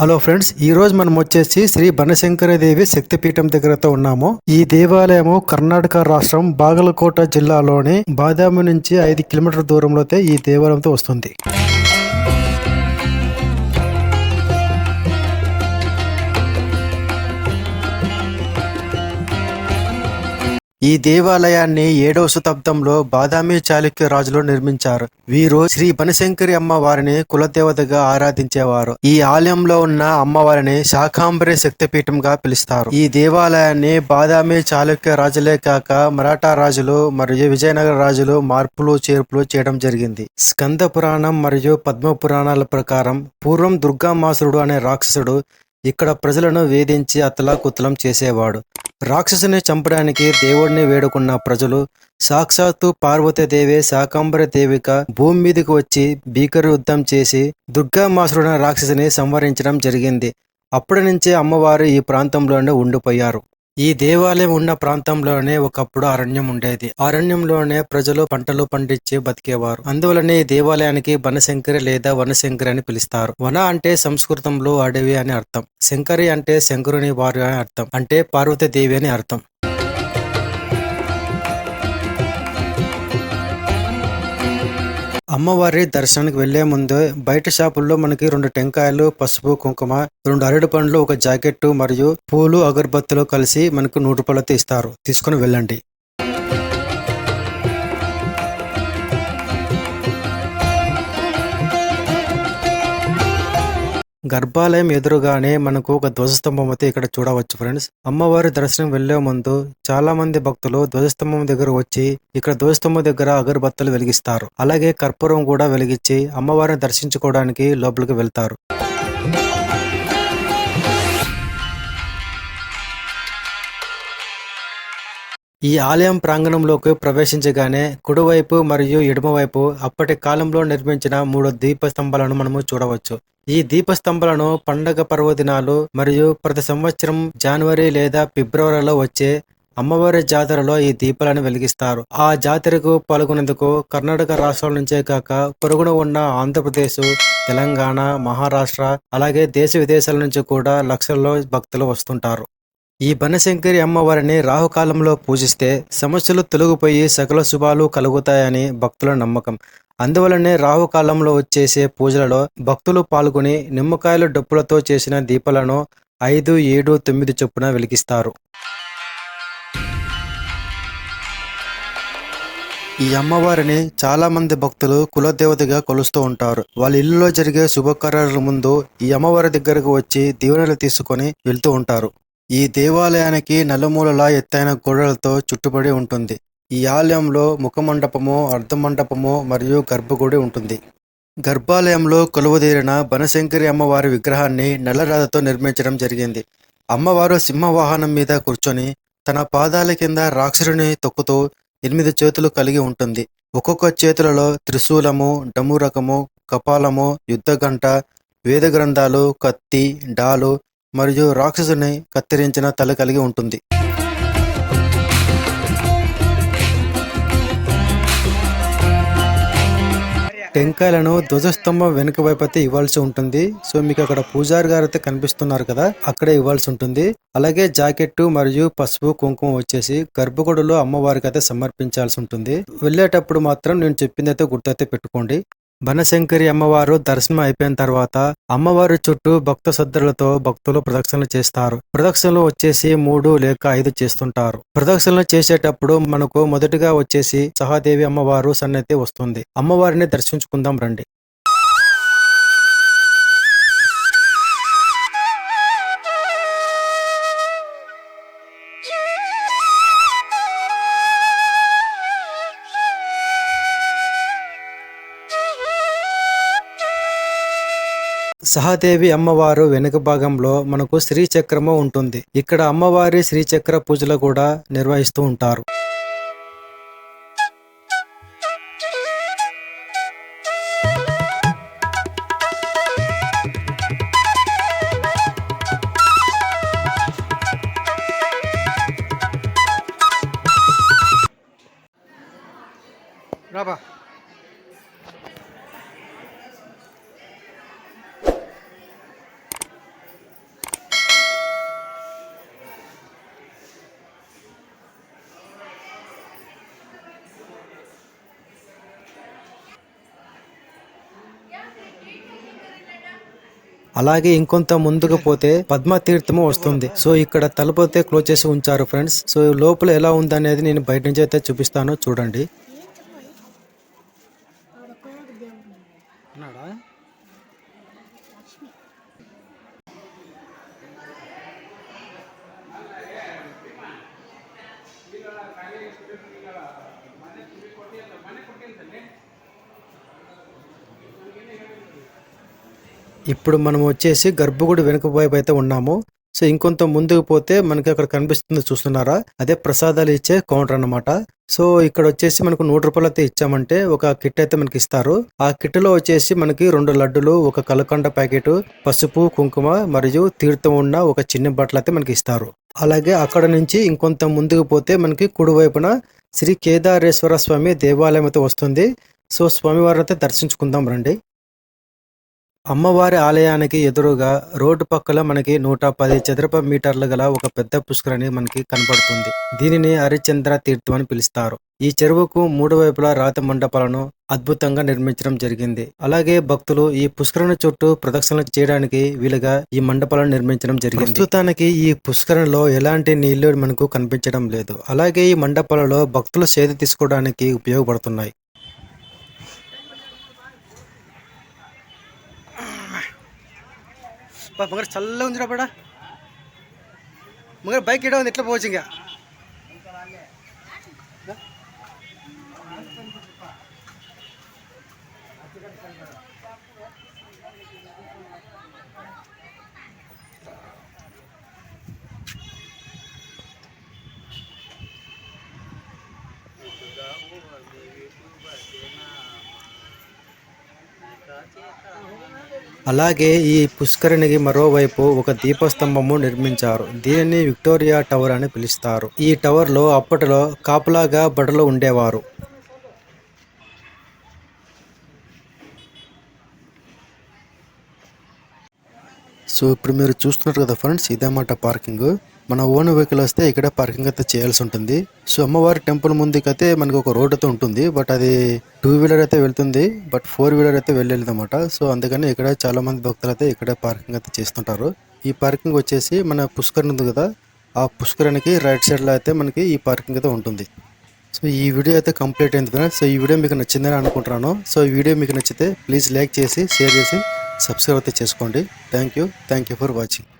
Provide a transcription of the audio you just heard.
Hello friends ఈ రోజు మనం వచ్చేసి శ్రీ బనశంకరదేవి శక్తిపీఠం దగ్గరతో ఉన్నాము. ఈ దేవాలయము కర్ణాటక రాష్ట్రం బాగలకోట జిల్లాలోని బాదామి నుంచి ఐదు కిలోమీటర్ల దూరంలో అయితే ఈ దేవాలయంతో వస్తుంది. ఈ దేవాలయాన్ని ఏడవ శతాబ్దంలో బాదామి చాళుక్య రాజులు నిర్మించారు. వీరు శ్రీ బనశంకరి అమ్మవారిని కులదేవతగా ఆరాధించేవారు. ఈ ఆలయంలో ఉన్న అమ్మవారిని శాకాంబరి శక్తిపీఠంగా పిలుస్తారు. ఈ దేవాలయాన్ని బాదామి చాళుక్య రాజులే కాక మరాఠా రాజులు మరియు విజయనగర రాజులు మార్పులు చేర్పులు చేయడం జరిగింది. స్కంద పురాణం మరియు పద్మ పురాణాల ప్రకారం పూర్వం దుర్గామాసురుడు అనే రాక్షసుడు ఇక్కడ ప్రజలను వేధించి అతలాకుతలం చేసేవాడు. రాక్షసుని చంపడానికి దేవుడిని వేడుకున్న ప్రజలు సాక్షాత్తు పార్వతీదేవి శాకంబర దేవిక భూమి మీదకి వచ్చి భీకర యుద్ధం చేసి దుర్గామాసురుడైన రాక్షసుని సంహరించడం జరిగింది. అప్పటి నుంచే అమ్మవారు ఈ ప్రాంతంలోనే ఉండిపోయారు. ఈ దేవాలయం ఉన్న ప్రాంతంలోనే ఒకప్పుడు అరణ్యం ఉండేది. అరణ్యంలోనే ప్రజలు పంటలు పండించి బతికేవారు. అందువలనే ఈ దేవాలయానికి బనశంకరి లేదా వనశంకరి అని పిలుస్తారు. వన అంటే సంస్కృతంలో అడవి అని అర్థం. శంకరి అంటే శంకరుని వారు అని అర్థం. అంటే పార్వతీదేవి అని అర్థం. అమ్మవారి దర్శనానికి వెళ్ళే ముందు బయట షాపుల్లో మనకి రెండు టెంకాయలు పసుపు కుంకుమ రెండు అరటి పండ్లు ఒక జాకెట్ మరియు పూలు అగరబత్తులు కలిసి మనకు నూరు రూపాయలతో ఇస్తారు. తీసుకుని వెళ్ళండి. గర్భాలయం ఎదురుగానే మనకు ఒక ధ్వజస్తంభం అయితే ఇక్కడ చూడవచ్చు ఫ్రెండ్స్ అమ్మవారి దర్శనం వెళ్ళే ముందు చాలా మంది భక్తులు ధ్వజస్తంభం దగ్గర వచ్చి ఇక్కడ ధ్వజస్తంభం దగ్గర అగరబత్తులు వెలిగిస్తారు. అలాగే కర్పూరం కూడా వెలిగించి అమ్మవారిని దర్శించుకోవడానికి లోపలికి వెళ్తారు. ఈ ఆలయం ప్రాంగణంలోకి ప్రవేశించగానే కుడివైపు మరియు ఎడమవైపు అప్పటి కాలంలో నిర్మించిన మూడు దీపస్తంభాలను మనము చూడవచ్చు. ఈ దీపస్తంభాలను పండగ పర్వదినాలు మరియు ప్రతి సంవత్సరం జనవరి లేదా ఫిబ్రవరిలో వచ్చే అమ్మవారి జాతరలో ఈ దీపాలను వెలిగిస్తారు. ఆ జాతరకు పాల్గొనేందుకు కర్ణాటక రాష్ట్రాల నుంచే కాక పొరుగున ఉన్న ఆంధ్రప్రదేశ్ తెలంగాణ మహారాష్ట్ర అలాగే దేశ విదేశాల నుంచి కూడా లక్షల్లో భక్తులు వస్తుంటారు. ఈ బనశంకరి అమ్మవారిని రాహుకాలంలో పూజిస్తే సమస్యలు తొలగిపోయి సకల శుభాలు కలుగుతాయని భక్తుల నమ్మకం. అందువలనే రాహుకాలంలో వచ్చేసే పూజలలో భక్తులు పాల్గొని నిమ్మకాయల డప్పులతో చేసిన దీపాలను ఐదు ఏడు తొమ్మిది చొప్పున వెలిగిస్తారు. ఈ అమ్మవారిని చాలా మంది భక్తులు కులదేవతగా కొలుస్తూ ఉంటారు. వాళ్ళ ఇల్లులో జరిగే శుభకార్యాల ముందు ఈ అమ్మవారి దగ్గరకు వచ్చి దీవెనలు తీసుకొని వెళ్తూ ఉంటారు. ఈ దేవాలయానికి నలుమూలలా ఎత్తైన గోడలతో చుట్టుబడి ఉంటుంది. ఈ ఆలయంలో ముఖమండపము అర్ధమండపము మరియు గర్భగుడి ఉంటుంది. గర్భాలయంలో కొలువుదీరిన బనశంకరి అమ్మవారి విగ్రహాన్ని నల్లరాధతో నిర్మించడం జరిగింది. అమ్మవారు సింహవాహనం మీద కూర్చొని తన పాదాల కింద రాక్షసుని తొక్కుతూ ఎనిమిది చేతులు కలిగి ఉంటుంది. ఒక్కొక్క చేతులలో త్రిశూలము డమురకము కపాలము యుద్ధగంట వేద గ్రంథాలు కత్తి డాలు మరియు రాక్షసుని కత్తిరించిన తల కలిగి ఉంటుంది. టెంకాయలను ధ్వజస్తంభం వెనుక వైపు అయితే ఇవ్వాల్సి ఉంటుంది. సో మీకు అక్కడ పూజారి గారు అయితే కనిపిస్తున్నారు కదా అక్కడే ఇవ్వాల్సి ఉంటుంది. అలాగే జాకెట్ మరియు పసుపు కుంకుమ వచ్చేసి గర్భగుడిలో అమ్మవారికి అయితే సమర్పించాల్సి ఉంటుంది. వెళ్ళేటప్పుడు మాత్రం నేను చెప్పింది అయితే గుర్తైతే పెట్టుకోండి. బనశంకరి అమ్మవారు దర్శనం అయిపోయిన తర్వాత అమ్మవారి చుట్టూ భక్త శ్రద్ధలతో భక్తులు ప్రదక్షిణలు చేస్తారు. ప్రదక్షిణలు వచ్చేసి మూడు లేక ఐదు చేస్తుంటారు. ప్రదక్షిణలు చేసేటప్పుడు మనకు మొదటిగా వచ్చేసి సహాదేవి అమ్మవారు సన్నతి వస్తుంది. అమ్మవారిని దర్శించుకుందాం రండి. సహాదేవి అమ్మవారు వెనుక భాగంలో మనకు శ్రీచక్రము ఉంటుంది. ఇక్కడ అమ్మవారి శ్రీచక్ర పూజలు కూడా నిర్వహిస్తూ ఉంటారు. అలాగే ఇంకొంత ముందుకు పోతే పద్మ తీర్థము వస్తుంది. సో ఇక్కడ తలుపు అయితే క్లోజ్ చేసి ఉంచారు ఫ్రెండ్స్ సో లోపల ఎలా ఉందనేది నేను బయట నుంచి అయితే చూపిస్తాను. చూడండి. ఇప్పుడు మనం వచ్చేసి గర్భగుడి వెనుక వైపు అయితే ఉన్నాము. సో ఇంకొంత ముందుకు పోతే మనకి అక్కడ కనిపిస్తుంది చూస్తున్నారా? అదే ప్రసాదాలు ఇచ్చే కౌంటర్ అన్నమాట. సో ఇక్కడ వచ్చేసి మనకు నూట రూపాయలు అయితే ఇచ్చామంటే ఒక కిట్ అయితే మనకి ఇస్తారు. ఆ కిట్లో వచ్చేసి మనకి రెండు లడ్డులు ఒక కలకండ ప్యాకెట్ పసుపు కుంకుమ మరియు తీర్థం ఉన్న ఒక చిన్న బట్టలు అయితే మనకి ఇస్తారు. అలాగే అక్కడ నుంచి ఇంకొంత ముందుకు పోతే మనకి కుడివైపున శ్రీ కేదారేశ్వర స్వామి దేవాలయం అయితే వస్తుంది. సో స్వామివారిని అయితే దర్శించుకుందాం రండి. అమ్మవారి ఆలయానికి ఎదురుగా రోడ్డు పక్కల మనకి నూట పది చదరపు మీటర్లు గల ఒక పెద్ద పుష్కరిణి మనకి కనపడుతుంది దీనిని హరిచంద్ర తీర్థం అని పిలుస్తారు. ఈ చెరువుకు మూడు వైపులా రాతి మండపాలను అద్భుతంగా నిర్మించడం జరిగింది. అలాగే భక్తులు ఈ పుష్కరణ చుట్టూ ప్రదక్షిణలు చేయడానికి వీలుగా ఈ మండపాలను నిర్మించడం జరిగింది. ప్రస్తుతానికి ఈ పుష్కరణలో ఎలాంటి నీళ్ళు మనకు కనిపించడం లేదు. అలాగే ఈ మండపాలలో భక్తులు సేద తీసుకోవడానికి ఉపయోగపడుతున్నాయి. మగర్ చల్లగా ఉందిరా బడా మగర్ బైక్ ఇడ ఉంది ఎట్లా పోవచ్చు ఇంకా అలాగే ఈ పుష్కరిణికి మరోవైపు ఒక దీపస్తంభము నిర్మించారు. దీనిని విక్టోరియా టవర్ అని పిలుస్తారు. ఈ టవర్లో అప్పట్లో అప్పటిలో కాపలాగా బడలు ఉండేవారు. సో ఇప్పుడు మీరు చూస్తున్నారు కదా ఫ్రెండ్స్ ఇదే మాట పార్కింగ్. మన ఓన్ వెహికల్ వస్తే ఇక్కడ పార్కింగ్ అయితే చేయాల్సి ఉంటుంది. సో అమ్మవారి టెంపుల్ ముందుకైతే మనకు ఒక రోడ్ అయితే ఉంటుంది. బట్ అది టూ వీలర్ అయితే వెళ్తుంది. బట్ ఫోర్ వీలర్ అయితే వెళ్ళలేదు అనమాట సో అందుకని ఇక్కడ చాలా మంది భక్తులు అయితే ఇక్కడ పార్కింగ్ అయితే చేస్తుంటారు. ఈ పార్కింగ్ వచ్చేసి మన పుష్కరణ ఉంది కదా ఆ పుష్కరానికి రైట్ సైడ్లో అయితే మనకి ఈ పార్కింగ్ అయితే ఉంటుంది. సో ఈ వీడియో అయితే కంప్లీట్ అయింది ఫ్రెండ్స్ సో ఈ వీడియో మీకు నచ్చిందని అనుకుంటున్నాను. సో ఈ వీడియో మీకు నచ్చితే ప్లీజ్ లైక్ చేసి షేర్ చేసి సబ్స్క్రైబ్ అయితే చేసుకోండి. Thank you thank you for watching